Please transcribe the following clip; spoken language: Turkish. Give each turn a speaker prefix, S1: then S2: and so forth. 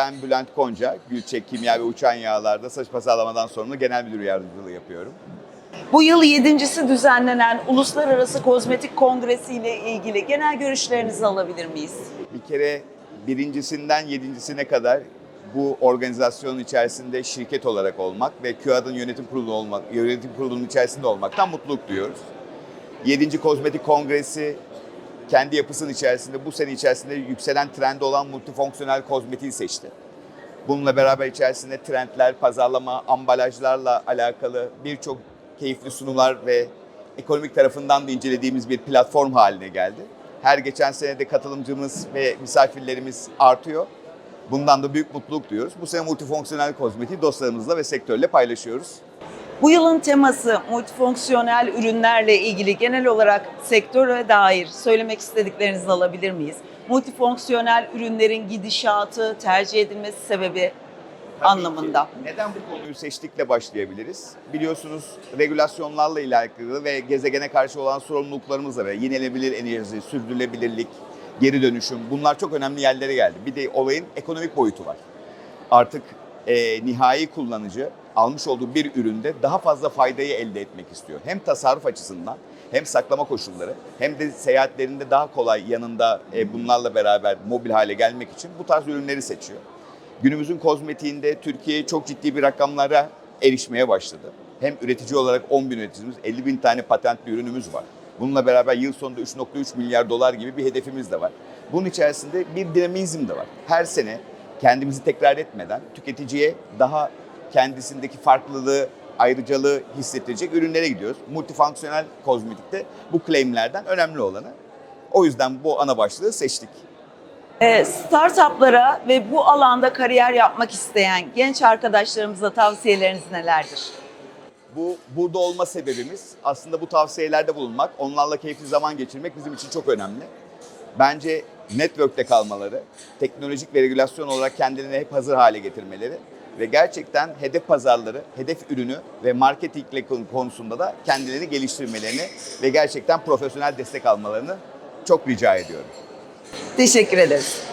S1: Ben Bülent Konca, Gülçek Kimya ve Uçan Yağlar'da saç pazarlamadan sorumlu genel müdür yardımcılığı yapıyorum.
S2: Bu yıl yedincisi düzenlenen Uluslararası Kozmetik Kongresi ile ilgili genel görüşlerinizi alabilir miyiz?
S1: Bir kere birincisinden yedincisine kadar bu organizasyonun içerisinde şirket olarak olmak ve QAD'ın yönetim kurulu olmak, yönetim kurulunun içerisinde olmaktan mutluluk duyuyoruz. 7. Kozmetik Kongresi kendi yapısının içerisinde bu sene içerisinde yükselen trendi olan multifonksiyonel kozmetiği seçti. Bununla beraber içerisinde trendler, pazarlama, ambalajlarla alakalı birçok keyifli sunumlar ve ekonomik tarafından da incelediğimiz bir platform haline geldi. Her geçen senede katılımcımız ve misafirlerimiz artıyor. Bundan da büyük mutluluk duyuyoruz. Bu sene multifonksiyonel kozmetiği dostlarımızla ve sektörle paylaşıyoruz.
S2: Bu yılın teması multifonksiyonel ürünlerle ilgili genel olarak sektöre dair söylemek istediklerinizi alabilir miyiz? Multifonksiyonel ürünlerin gidişatı, tercih edilmesi sebebi anlamında.
S1: Tabii ki. Neden bu konuyu seçtikle başlayabiliriz? Biliyorsunuz regülasyonlarla alakalı ve gezegene karşı olan sorumluluklarımızla ve yenilebilir enerji, sürdürülebilirlik, geri dönüşüm bunlar çok önemli yerlere geldi. Bir de olayın ekonomik boyutu var. Artık e, nihai kullanıcı almış olduğu bir üründe daha fazla faydayı elde etmek istiyor. Hem tasarruf açısından hem saklama koşulları hem de seyahatlerinde daha kolay yanında e, bunlarla beraber mobil hale gelmek için bu tarz ürünleri seçiyor. Günümüzün kozmetiğinde Türkiye çok ciddi bir rakamlara erişmeye başladı. Hem üretici olarak 10 bin üreticimiz, 50 bin tane patentli ürünümüz var. Bununla beraber yıl sonunda 3.3 milyar dolar gibi bir hedefimiz de var. Bunun içerisinde bir dinamizm de var. Her sene kendimizi tekrar etmeden tüketiciye daha kendisindeki farklılığı, ayrıcalığı hissettirecek ürünlere gidiyoruz. Multifonksiyonel kozmetikte bu claimlerden önemli olanı. O yüzden bu ana başlığı seçtik.
S2: Ee, Startuplara ve bu alanda kariyer yapmak isteyen genç arkadaşlarımıza tavsiyeleriniz nelerdir?
S1: Bu burada olma sebebimiz aslında bu tavsiyelerde bulunmak, onlarla keyifli zaman geçirmek bizim için çok önemli. Bence network'te kalmaları, teknolojik ve regülasyon olarak kendilerini hep hazır hale getirmeleri ve gerçekten hedef pazarları, hedef ürünü ve marketingle konusunda da kendilerini geliştirmelerini ve gerçekten profesyonel destek almalarını çok rica ediyorum.
S2: Teşekkür ederiz.